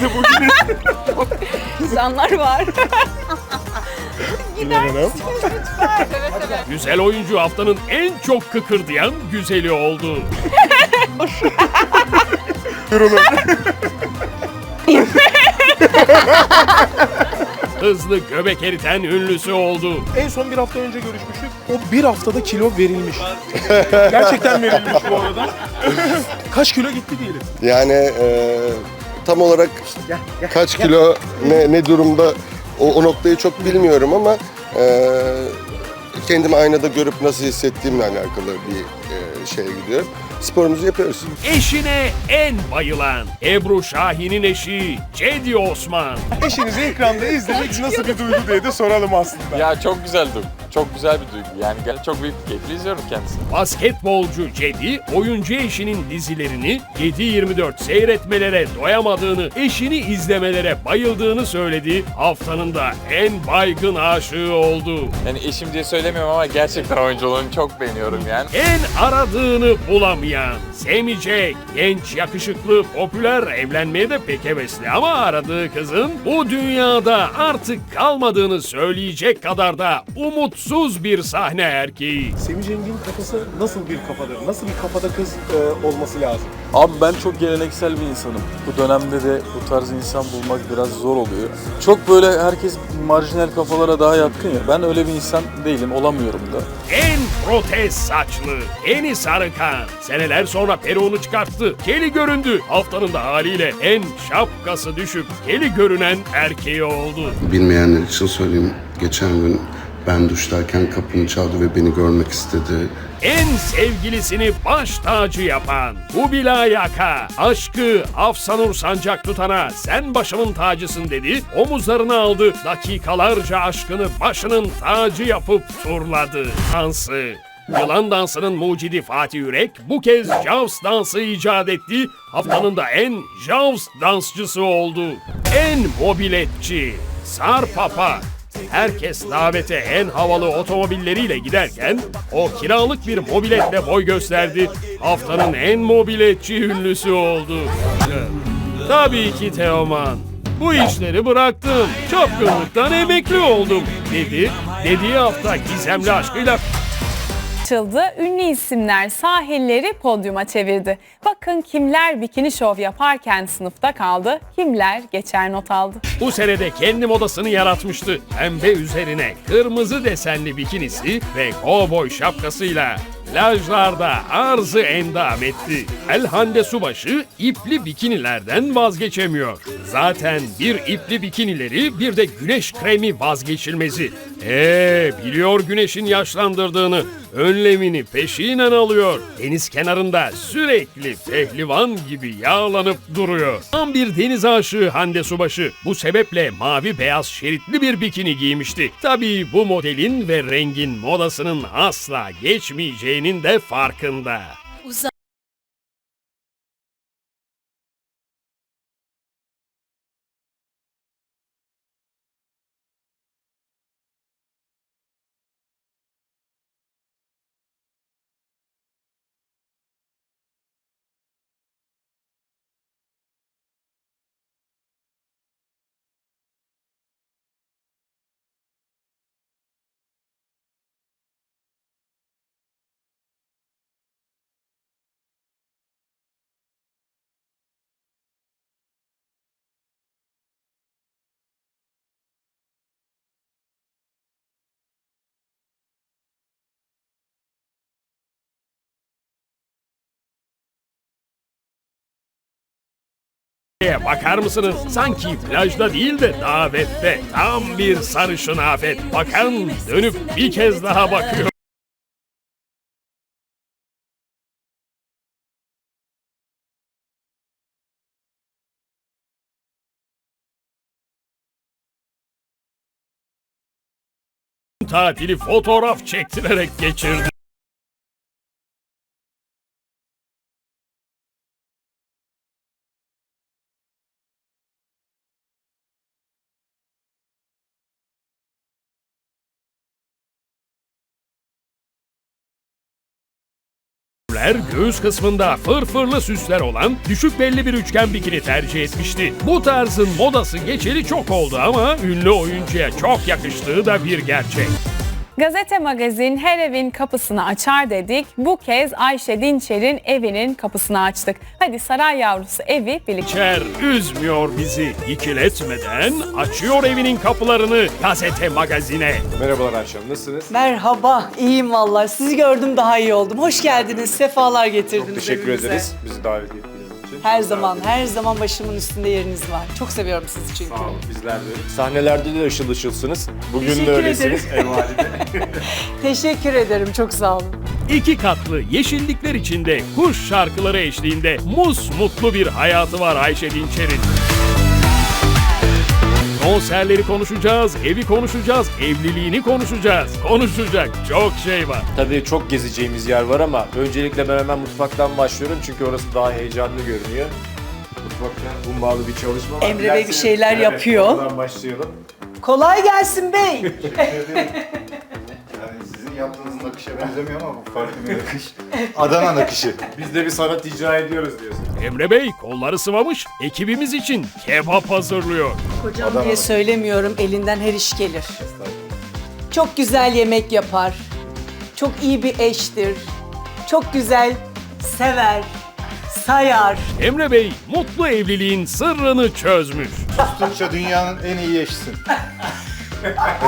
bugün. İnsanlar var. İnan Hanım. Güzel oyuncu haftanın en çok kıkırdayan güzeli oldu. Yorulun. Hızlı göbek eriten ünlüsü oldu. En son bir hafta önce görüşmüştük. O bir haftada kilo verilmiş. Gerçekten verilmiş bu arada. Kaç kilo gitti diyelim. Yani e, tam olarak kaç kilo ne, ne durumda o, o noktayı çok bilmiyorum ama e, kendimi aynada görüp nasıl hissettiğimle alakalı bir e, şeye gidiyorum. Sporumuzu yapıyoruz. Eşine en bayılan Ebru Şahin'in eşi Cedi Osman. Eşinizi ekranda izlemek nasıl bir duygu diye de soralım aslında. Ya çok güzel duygu. Çok güzel bir duygu. Yani gel çok büyük bir keyifle izliyorum kendisini. Basketbolcu Cedi, oyuncu eşinin dizilerini 7-24 seyretmelere doyamadığını, eşini izlemelere bayıldığını söyledi. Haftanın da en baygın aşığı oldu. Yani eşim diye söylemiyorum ama gerçekten oyunculuğunu çok beğeniyorum yani. En aradığını bulamayan, sevmeyecek, genç, yakışıklı, popüler, evlenmeye de pek hevesli ama aradığı kızın bu dünyada artık kalmadığını söyleyecek kadar da umutsuz bir sahne erkeği. Semih Cengiz'in kafası nasıl bir kafadır? Nasıl bir kafada kız e, olması lazım? Abi ben çok geleneksel bir insanım. Bu dönemde de bu tarz insan bulmak biraz zor oluyor. Çok böyle herkes marjinal kafalara daha yatkın ya. Ben öyle bir insan değilim, olamıyorum da. En protez saçlı, eni sarıkan. Seneler sonra peruğunu çıkarttı. Keli göründü. Haftanın da haliyle en şapkası düşüp keli görünen erkeği oldu. Bilmeyenler için söyleyeyim. Geçen gün ben duştayken kapımı çaldı ve beni görmek istedi. En sevgilisini baş tacı yapan, Kubilay Yaka, aşkı Afsanur Sancak tutana sen başımın tacısın dedi, omuzlarına aldı, dakikalarca aşkını başının tacı yapıp turladı. Dansı. Yılan dansının mucidi Fatih Yürek bu kez Jaws dansı icat etti. Haftanın da en Jaws dansçısı oldu. En mobiletçi, Sarpapa, Herkes davete en havalı otomobilleriyle giderken o kiralık bir mobiletle boy gösterdi. Haftanın en mobiletçi ünlüsü oldu. Tabii ki Teoman. Bu işleri bıraktım. Çapkınlıktan emekli oldum dedi. Dediği hafta gizemli aşkıyla Açıldı. Ünlü isimler sahilleri podyuma çevirdi. Bakın kimler bikini şov yaparken sınıfta kaldı, kimler geçer not aldı. Bu senede kendi modasını yaratmıştı. Pembe üzerine kırmızı desenli bikinisi ve kovboy şapkasıyla plajlarda arzı endam etti. Elhande Subaşı ipli bikinilerden vazgeçemiyor. Zaten bir ipli bikinileri bir de güneş kremi vazgeçilmezi. Eee biliyor güneşin yaşlandırdığını. Önlemini peşinen alıyor. Deniz kenarında sürekli pehlivan gibi yağlanıp duruyor. Tam bir deniz aşığı Hande Subaşı. Bu sebeple mavi beyaz şeritli bir bikini giymişti. Tabii bu modelin ve rengin modasının asla geçmeyeceğinin de farkında. Bakar mısınız? Sanki plajda değil de davette. Tam bir sarışın afet. Bakan dönüp bir kez daha bakıyor. tatili fotoğraf çektirerek geçirdi. Ünlüler göğüs kısmında fırfırlı süsler olan düşük belli bir üçgen bikini tercih etmişti. Bu tarzın modası geçeli çok oldu ama ünlü oyuncuya çok yakıştığı da bir gerçek. Gazete Magazin her evin kapısını açar dedik. Bu kez Ayşe Dinçer'in evinin kapısını açtık. Hadi saray yavrusu evi birlikte. Çer üzmüyor bizi. İkiletmeden açıyor evinin kapılarını gazete magazine. Merhabalar Ayşe Hanım, nasılsınız? Merhaba, iyiyim vallahi. Sizi gördüm daha iyi oldum. Hoş geldiniz, sefalar getirdiniz Çok teşekkür evimize. ederiz bizi davet ettiğiniz. Her zaman, her zaman başımın üstünde yeriniz var. Çok seviyorum sizi çünkü. Sağ olun, bizler de. Sahnelerde de ışıl ışılsınız. Bugün Teşekkür de öylesiniz. ederim. Evvalide. Teşekkür ederim, çok sağ olun. İki katlı yeşillikler içinde kuş şarkıları eşliğinde mus mutlu bir hayatı var Ayşe Dinçer'in. Konserleri konuşacağız, evi konuşacağız, evliliğini konuşacağız. Konuşacak çok şey var. Tabii çok gezeceğimiz yer var ama öncelikle ben hemen mutfaktan başlıyorum çünkü orası daha heyecanlı görünüyor. Mutfakta ummalı bir çalışma var. Emre Bey bir Dilerseniz- şeyler Evet, yapıyor. oradan başlayalım. Kolay gelsin bey. Sizin yaptığınız nakışa benzemiyor ama bu farklı bir nakış. Adana nakışı. Biz de bir sanat icra ediyoruz diyorsun. Emre Bey kolları sıvamış, ekibimiz için kebap hazırlıyor. Kocam diye söylemiyorum, elinden her iş gelir. Çok güzel yemek yapar. Çok iyi bir eştir. Çok güzel sever, sayar. Emre Bey mutlu evliliğin sırrını çözmüş. Sustukça dünyanın en iyi eşisin.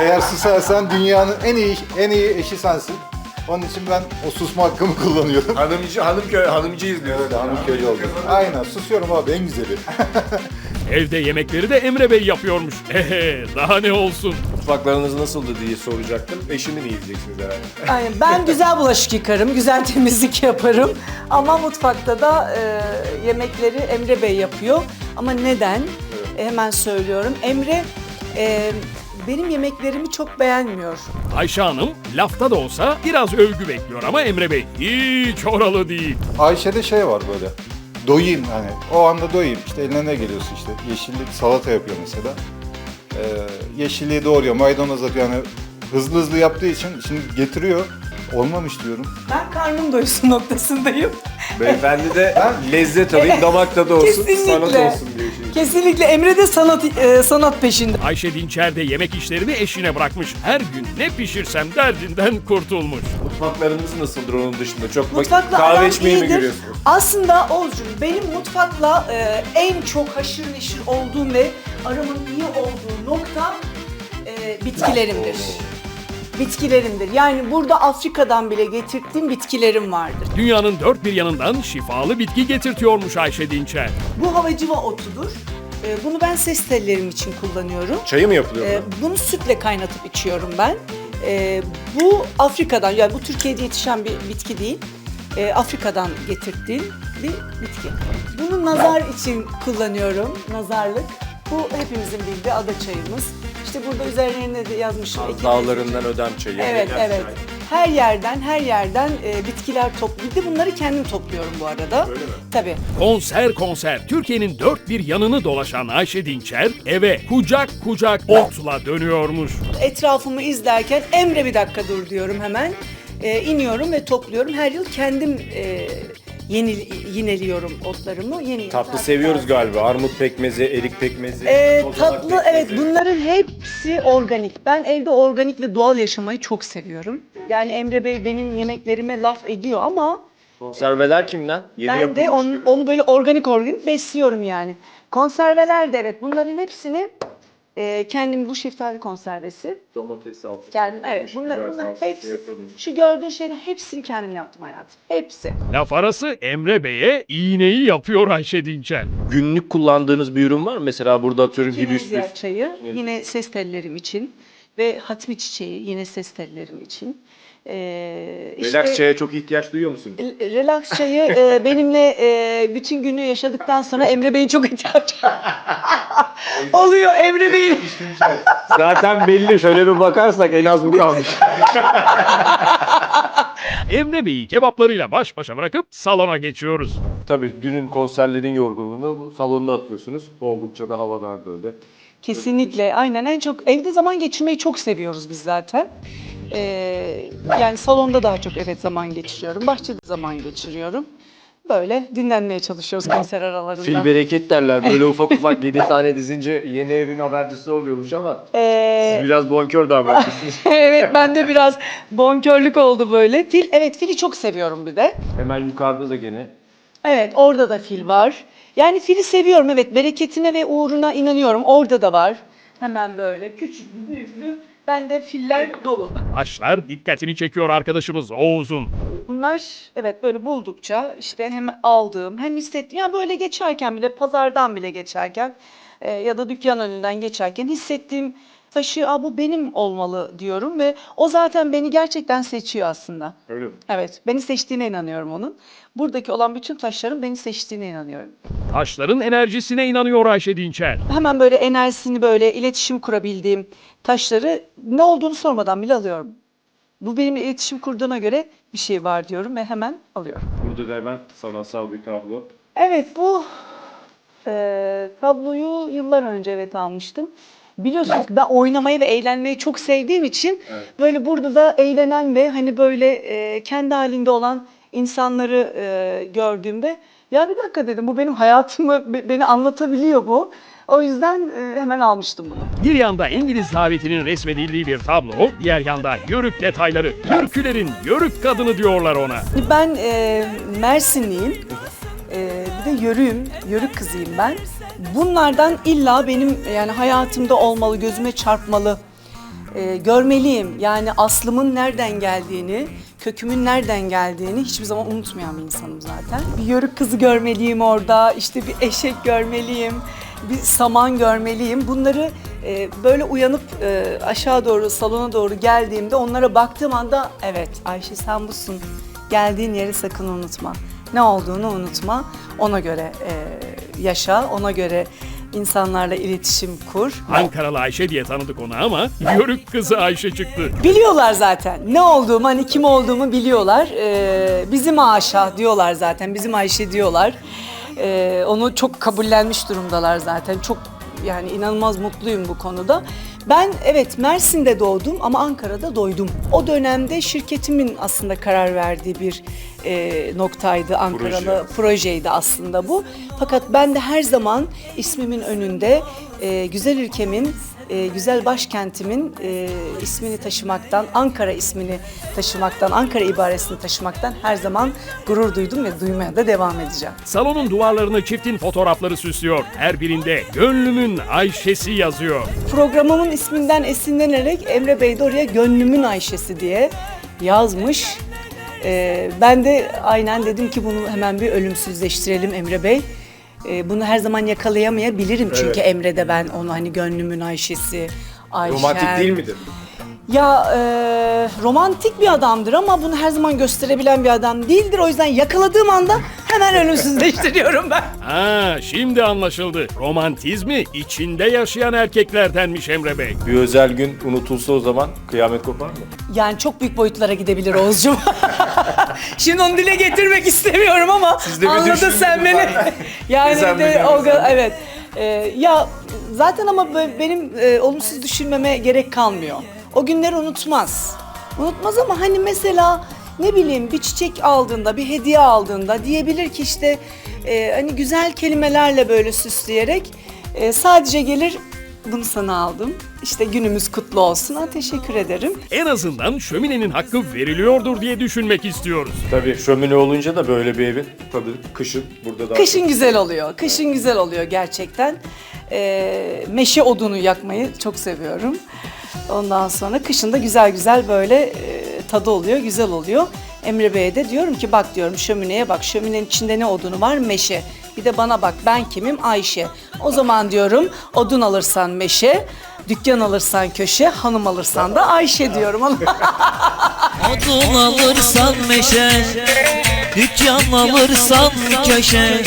Eğer susarsan dünyanın en iyi en iyi eşi sensin. Onun için ben o susma hakkımı kullanıyorum. Hanımcı, hanımköy, hanımcıyız diyoruz. Öyle hanımköylü oldum. Aynen susuyorum abi en güzeli. Evde yemekleri de Emre Bey yapıyormuş. Ehe, daha ne olsun. Mutfaklarınız nasıldı diye soracaktım. Eşimi de yiyeceksiniz herhalde. Aynen. Ben güzel bulaşık yıkarım, güzel temizlik yaparım. Ama mutfakta da e, yemekleri Emre Bey yapıyor. Ama neden? E, hemen söylüyorum. Emre e, benim yemeklerimi çok beğenmiyor. Ayşe Hanım lafta da olsa biraz övgü bekliyor ama Emre Bey hiç oralı değil. Ayşe'de şey var böyle. Doyayım hani o anda doyayım işte eline ne geliyorsa işte yeşillik salata yapıyor mesela. Ee, yeşilliği doğruyor maydanoz atıyor yani hızlı hızlı yaptığı için şimdi getiriyor olmamış diyorum. Ben karnım doysun noktasındayım. Beyefendi de lezzet alayım, damak tadı olsun, Kesinlikle. sanat olsun diyor. Kesinlikle Emre de sanat e, sanat peşinde. Ayşe Dinçer de yemek işlerini eşine bırakmış. Her gün ne pişirsem derdinden kurtulmuş. Mutfaklarınız nasıldır onun dışında? Çok bak- Mutfakla kahve aram içmeyi mi iyidir. görüyorsunuz? Aslında Oğuzcuğum benim mutfakla e, en çok haşır neşir olduğum ve aramın iyi olduğu nokta e, bitkilerimdir. Bitkilerimdir. Yani burada Afrika'dan bile getirdiğim bitkilerim vardır. Dünyanın dört bir yanından şifalı bitki getirtiyormuş Ayşe Dinçer. Bu havacıva otudur. E, bunu ben ses tellerim için kullanıyorum. Çayı mı yapılıyor? Ee, bunu sütle kaynatıp içiyorum ben. Ee, bu Afrika'dan, yani bu Türkiye'de yetişen bir bitki değil. Ee, Afrika'dan getirdiğim bir bitki. Bunu nazar için kullanıyorum, nazarlık. Bu hepimizin bildiği ada çayımız. İşte burada üzerlerine de yazmışım. Ekibim- Dağlarından ödem çayı. Evet, Ödem evet. Her yerden, her yerden e, bitkiler topluyorum. Bir de bunları kendim topluyorum bu arada. Öyle mi? Tabii. Konser konser Türkiye'nin dört bir yanını dolaşan Ayşe Dinçer eve kucak kucak otla dönüyormuş. etrafımı izlerken Emre bir dakika dur diyorum hemen. Ee, iniyorum ve topluyorum. Her yıl kendim e, yeni, yineliyorum otlarımı. Yeni Tatlı seviyoruz galiba. Armut pekmezi, erik pekmezi. Ee, kozalak tatlı pekmezi. evet bunların hepsi organik. Ben evde organik ve doğal yaşamayı çok seviyorum. Yani Emre Bey benim yemeklerime laf ediyor ama Konserveler kimden? Yeni ben de onu, onu böyle organik organik besliyorum yani. Konserveler de evet bunların hepsini e, kendim bu şeftali konservesi Domates salçası. Kendim, evet. Bunlar, bunlar hepsi, şu gördüğün şeylerin hepsini kendim yaptım hayatım. Hepsi. Laf arası Emre Bey'e iğneyi yapıyor Ayşe Dinçer. Günlük kullandığınız bir ürün var mı? Mesela burada atıyorum. Kinezya çayı yine ses tellerim için ve hatmi çiçeği yine ses tellerim için. Ee, işte- Relax çaya çok ihtiyaç duyuyor musun? Relax çayı e, benimle e, bütün günü yaşadıktan sonra Emre Bey'in çok ihtiyacı oluyor Emre Bey'in. Zaten belli. Şöyle bir bakarsak en az bu kalmış. Emre Bey'i kebaplarıyla baş başa bırakıp salona geçiyoruz. Tabii günün konserlerin yorgunluğunu bu salonda atıyorsunuz. Oldukça da havadar böyle. Kesinlikle aynen en çok evde zaman geçirmeyi çok seviyoruz biz zaten. Ee, yani salonda daha çok evet zaman geçiriyorum. Bahçede zaman geçiriyorum. Böyle dinlenmeye çalışıyoruz konser aralarında. Fil bereket derler. Böyle ufak ufak 7 tane dizince yeni evin habercisi oluyormuş ama Ee, siz biraz bonkör davranıyorsunuz. evet bende biraz bonkörlük oldu böyle. Fil, evet fili çok seviyorum bir de. Hemen yukarıda da gene. Evet orada da fil var. Yani fili seviyorum evet bereketine ve uğruna inanıyorum. Orada da var. Hemen böyle küçüklü büyüklü. Bende filler dolu. Taşlar dikkatini çekiyor arkadaşımız Oğuz'un. Bunlar evet böyle buldukça işte hem aldığım hem hissettiğim ya böyle geçerken bile pazardan bile geçerken e, ya da dükkan önünden geçerken hissettiğim taşı Aa, bu benim olmalı diyorum ve o zaten beni gerçekten seçiyor aslında. Öyle mi? Evet beni seçtiğine inanıyorum onun. Buradaki olan bütün taşların beni seçtiğine inanıyorum. Taşların enerjisine inanıyor Ayşe Dinçer. Hemen böyle enerjisini böyle iletişim kurabildiğim taşları ne olduğunu sormadan bile alıyorum. Bu benimle iletişim kurduğuna göre bir şey var diyorum ve hemen alıyorum. Burada da hemen sanatsal bir tablo. Evet bu e, tabloyu yıllar önce evet almıştım. Biliyorsunuz ben oynamayı ve eğlenmeyi çok sevdiğim için böyle burada da eğlenen ve hani böyle e, kendi halinde olan insanları e, gördüğümde ya bir dakika dedim bu benim hayatımı be- beni anlatabiliyor bu. O yüzden e, hemen almıştım bunu. Bir yanda İngiliz davetinin resmedildiği bir tablo, diğer yanda yörük detayları. Türkülerin yörük kadını diyorlar ona. Ben e, Mersinliyim. E, bir de yörüğüm, yörük kızıyım ben. Bunlardan illa benim yani hayatımda olmalı, gözüme çarpmalı, e, görmeliyim. Yani aslımın nereden geldiğini, kökümün nereden geldiğini hiçbir zaman unutmayan bir insanım zaten. Bir yörük kızı görmeliyim orada, işte bir eşek görmeliyim, bir saman görmeliyim. Bunları e, böyle uyanıp e, aşağı doğru, salona doğru geldiğimde onlara baktığım anda evet Ayşe sen busun. Geldiğin yeri sakın unutma. Ne olduğunu unutma. Ona göre e, yaşa, ona göre insanlarla iletişim kur. Ankaralı Ayşe diye tanıdık onu ama yörük kızı Ayşe çıktı. Biliyorlar zaten. Ne olduğumu, hani kim olduğumu biliyorlar. Ee, bizim Aşa diyorlar zaten. Bizim Ayşe diyorlar. Ee, onu çok kabullenmiş durumdalar zaten. Çok yani inanılmaz mutluyum bu konuda. Ben evet Mersin'de doğdum ama Ankara'da doydum. O dönemde şirketimin aslında karar verdiği bir e, noktaydı. Ankaralı projeydi aslında bu. Fakat ben de her zaman ismimin önünde e, güzel ülkemin e, güzel başkentimin e, ismini taşımaktan, Ankara ismini taşımaktan, Ankara ibaresini taşımaktan her zaman gurur duydum ve duymaya da devam edeceğim. Salonun duvarlarını çiftin fotoğrafları süslüyor. Her birinde gönlümün Ayşe'si yazıyor. Programımın isminden esinlenerek Emre Bey de oraya gönlümün Ayşe'si diye yazmış. E, ben de aynen dedim ki bunu hemen bir ölümsüzleştirelim Emre Bey. E, bunu her zaman yakalayamayabilirim çünkü Emre'de ben onu hani gönlümün Ayşe'si, Ayşe. Romantik değil midir? Ya e, romantik bir adamdır ama bunu her zaman gösterebilen bir adam değildir. O yüzden yakaladığım anda hemen ölümsüzleştiriyorum ben. Ha, şimdi anlaşıldı. Romantizmi içinde yaşayan erkeklerdenmiş Emre Bey. Bir özel gün unutulsa o zaman kıyamet kopar mı? Yani çok büyük boyutlara gidebilir Oğuzcuğum. Şimdi onu dile getirmek istemiyorum ama Siz de bir anladın düşündünüz sen beni. yani Sen de o evet. E, ya zaten ama böyle benim e, olumsuz düşünmeme gerek kalmıyor. O günleri unutmaz. Unutmaz ama hani mesela ne bileyim bir çiçek aldığında, bir hediye aldığında diyebilir ki işte e, hani güzel kelimelerle böyle süsleyerek e, sadece gelir bunu sana aldım. İşte günümüz kutlu olsun. Ha, teşekkür ederim. En azından şöminenin hakkı veriliyordur diye düşünmek istiyoruz. Tabii şömine olunca da böyle bir evin tadı kışın burada da. Kışın güzel oluyor. Kışın güzel oluyor gerçekten. Ee, meşe odunu yakmayı çok seviyorum. Ondan sonra kışın da güzel güzel böyle e, tadı oluyor, güzel oluyor. Emre Bey'e de diyorum ki bak diyorum şömineye bak. Şöminenin içinde ne odunu var? Meşe. Bir de bana bak ben kimim? Ayşe. O zaman diyorum odun alırsan meşe, dükkan alırsan köşe, hanım alırsan da Ayşe diyorum. Odun alırsan meşe Dükkan alırsan köşe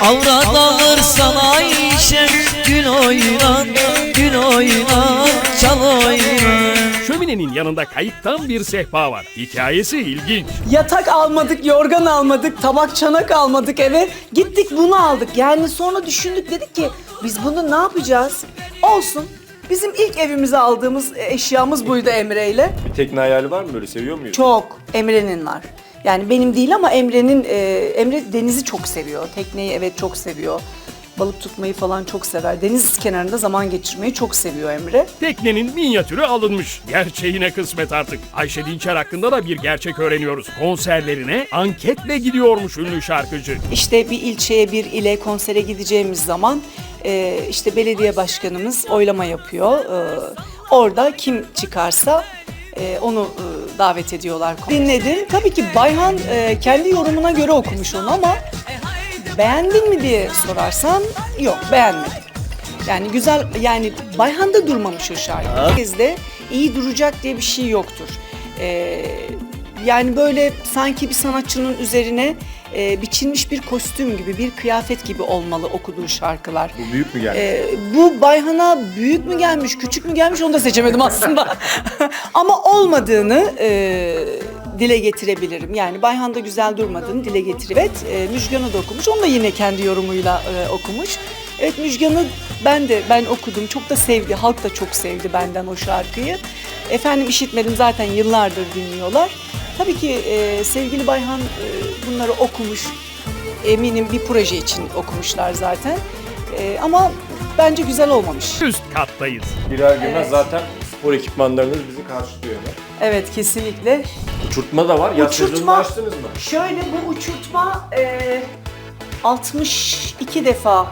Avrat alırsan Ayşe Gül oynan, gül oynan, çal oynan Şöminenin yanında kayıktan bir sehpa var. Hikayesi ilginç. Yatak almadık, yorgan almadık, tabak çanak almadık eve. Gittik bunu aldık. Yani sonra düşündük dedik ki biz bunu ne yapacağız? Olsun. Bizim ilk evimize aldığımız eşyamız buydu Emre ile. Bir tekne hayali var mı böyle seviyor muyuz? Çok. Emre'nin var. Yani benim değil ama Emre'nin, e, Emre denizi çok seviyor. Tekneyi evet çok seviyor. Balık tutmayı falan çok sever. Deniz kenarında zaman geçirmeyi çok seviyor Emre. Teknenin minyatürü alınmış. Gerçeğine kısmet artık. Ayşe Dinçer hakkında da bir gerçek öğreniyoruz. Konserlerine anketle gidiyormuş ünlü şarkıcı. İşte bir ilçeye bir ile konsere gideceğimiz zaman e, işte belediye başkanımız oylama yapıyor. E, orada kim çıkarsa e, onu e, davet ediyorlar. Dinledim. Tabii ki Bayhan e, kendi yorumuna göre okumuş onu ama beğendin mi diye sorarsan yok beğenmedim. Yani güzel yani Bayhan'da durmamış o şarkı. Herkeste iyi duracak diye bir şey yoktur. Ee, yani böyle sanki bir sanatçının üzerine e, biçilmiş bir kostüm gibi, bir kıyafet gibi olmalı okuduğu şarkılar. Bu büyük mü geldi? Ee, bu Bayhan'a büyük mü gelmiş, küçük mü gelmiş onu da seçemedim aslında. Ama olmadığını e, dile getirebilirim. Yani Bayhan'da güzel durmadığını dile getirip. Evet, e, Müjgan'ı da okumuş. Onu da yine kendi yorumuyla e, okumuş. Evet Müjgan'ı ben de ben okudum. Çok da sevdi. Halk da çok sevdi benden o şarkıyı. Efendim işitmedim zaten yıllardır dinliyorlar. Tabii ki e, sevgili Bayhan e, bunları okumuş. Eminim bir proje için okumuşlar zaten. E, ama bence güzel olmamış. Üst kattayız. Birer girmez zaten spor ekipmanlarınız bizi karşılıyor. Evet kesinlikle. Uçurtma da var. Yaz Uçurtma- sezonunu açtınız mı? Şöyle bu uçurtma e, 62 defa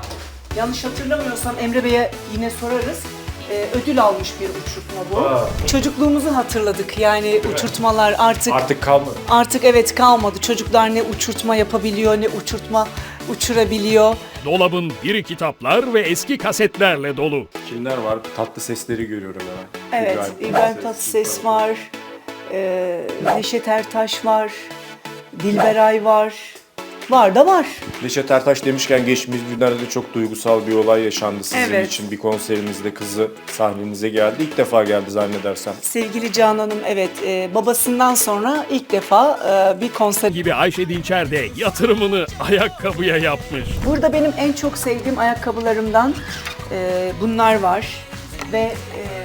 yanlış hatırlamıyorsam Emre Bey'e yine sorarız. E, ödül almış bir uçurtma bu. Aa. Çocukluğumuzu hatırladık yani uçurtmalar artık Artık kalmadı. artık evet kalmadı. Çocuklar ne uçurtma yapabiliyor ne uçurtma uçurabiliyor. Dolabın biri kitaplar ve eski kasetlerle dolu. Kimler var? Tatlı sesleri görüyorum hemen. Evet, İbrahim Tatlıses var, e, Neşet Ertaş var, Dilberay var. Var da var. Neşet Ertaş demişken geçtiğimiz günlerde de çok duygusal bir olay yaşandı sizin Evet. için. Bir konserinizde kızı sahnenize geldi. İlk defa geldi zannedersem. Sevgili Canan'ım evet e, babasından sonra ilk defa e, bir konser. Gibi Ayşe Dinçer de yatırımını ayakkabıya yapmış. Burada benim en çok sevdiğim ayakkabılarımdan e, bunlar var. Ve e,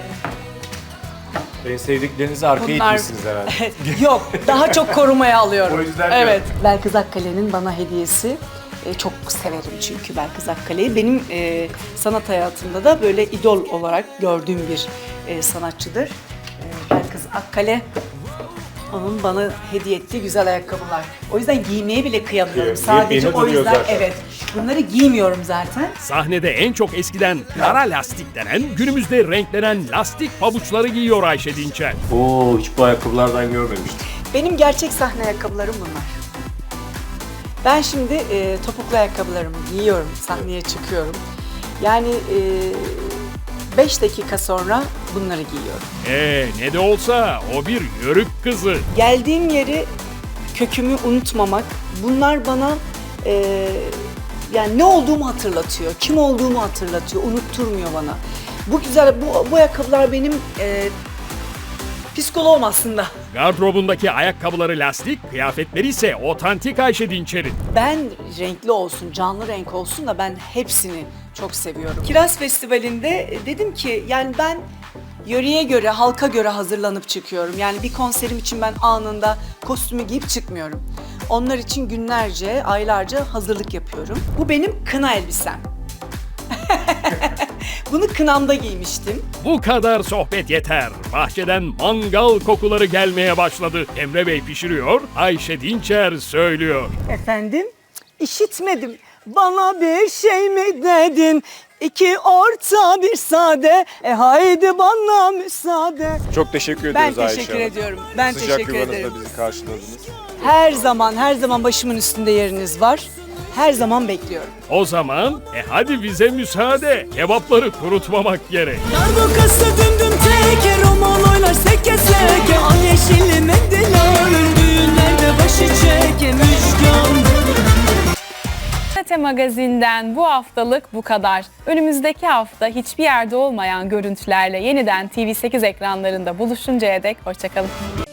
En sevdiklerinizi arkaya Bunlar- itmişsiniz herhalde. yok daha çok korumaya alıyorum. O yüzden Evet. Belkıs Akkale'nin bana hediyesi. E, çok severim çünkü Belkıs Akkale'yi. Benim e, sanat hayatımda da böyle idol olarak gördüğüm bir e, sanatçıdır. E, Belkıs Akkale onun bana hediye ettiği güzel ayakkabılar. O yüzden giymeye bile kıyamıyorum. Yepyeni Sadece o duruyor yüzden zaten. evet. Bunları giymiyorum zaten. Sahnede en çok eskiden kara lastik denen, günümüzde renklenen lastik pabuçları giyiyor Ayşe Dinçer. Oo hiç bu ayakkabılardan görmemiştim. Benim gerçek sahne ayakkabılarım bunlar. Ben şimdi e, topuklu ayakkabılarımı giyiyorum, sahneye çıkıyorum. Yani 5 dakika sonra bunları giyiyorum. Ee ne de olsa o bir yörük kızı. Geldiğim yeri, kökümü unutmamak, bunlar bana e, yani ne olduğumu hatırlatıyor, kim olduğumu hatırlatıyor, unutturmuyor bana. Bu güzel, bu, bu ayakkabılar benim e, psikoloğum aslında. Gardırobundaki ayakkabıları lastik, kıyafetleri ise otantik Ayşe Dinçer'in. Ben renkli olsun, canlı renk olsun da ben hepsini çok seviyorum. Kiraz Festivali'nde e, dedim ki yani ben yöreye göre, halka göre hazırlanıp çıkıyorum. Yani bir konserim için ben anında kostümü giyip çıkmıyorum. Onlar için günlerce, aylarca hazırlık yapıyorum. Bu benim kına elbisem. Bunu kınamda giymiştim. Bu kadar sohbet yeter. Bahçeden mangal kokuları gelmeye başladı. Emre Bey pişiriyor, Ayşe Dinçer söylüyor. Efendim? İşitmedim. Bana bir şey mi dedin? İki orta bir sade. E haydi bana müsaade. Çok teşekkür Ben ediyoruz Ayşe teşekkür Hanım. ediyorum. Ben Sıcak teşekkür yuvanızda ederim. bizi karşıladınız. Her zaman, her zaman başımın üstünde yeriniz var. Her zaman bekliyorum. O zaman e hadi bize müsaade. Kebapları kurutmamak gerek. Darbukası dümdüm teke Roman oynar seke seke Al yeşilli mendiller Düğünlerde başı çeke Müjgan Magazin'den bu haftalık bu kadar. Önümüzdeki hafta hiçbir yerde olmayan görüntülerle yeniden TV8 ekranlarında buluşuncaya dek hoşçakalın.